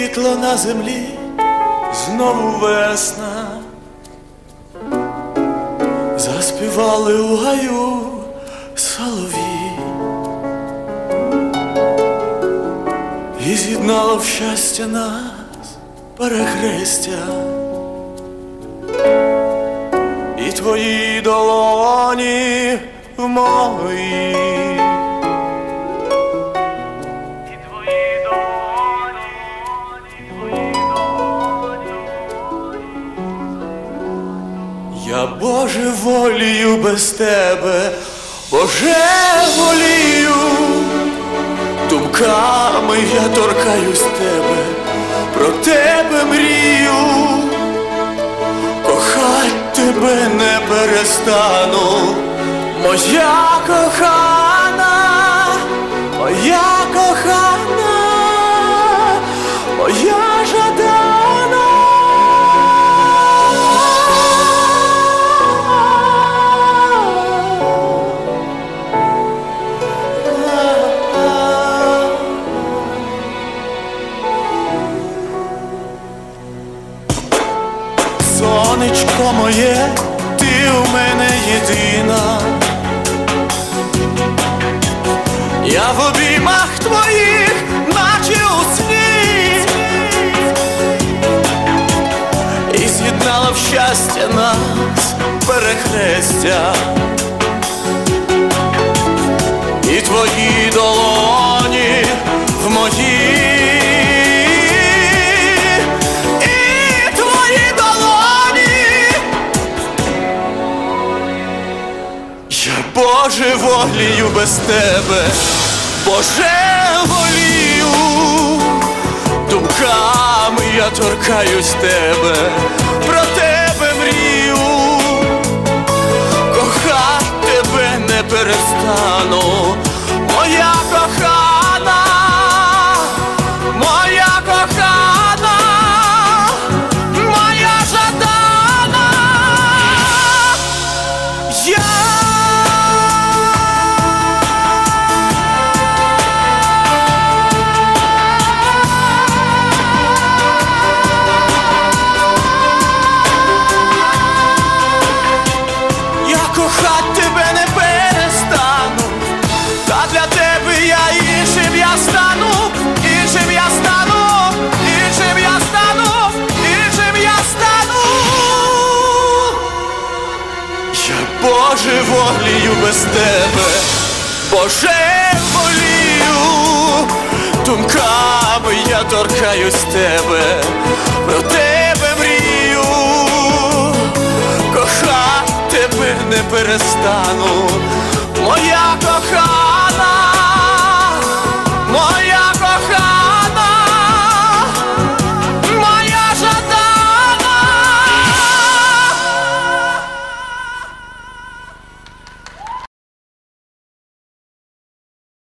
все розквітло на землі, знову весна. Заспівали у гаю солові. І з'єднало в щастя нас перехрестя. І твої долоні в моїй. Я Боже волію без тебе, Боже волію, думками я торкаюсь тебе, про тебе мрію, кохать тебе не перестану, моя кохана, моя кохана, Сонечко моє, ти у мене єдина. Я в обіймах твоїх, наче у сні, і з'єднала в щастя нас перехрестя. І твої долоні Боже волію без тебе, Боже волію, думками я торкаюсь тебе, про тебе мрію, кохати тебе не перестану, Я Боже волію без тебе, Боже волію, думками я торкаюсь тебе, про тебе мрію, кохати тебе не перестану, моя кохана.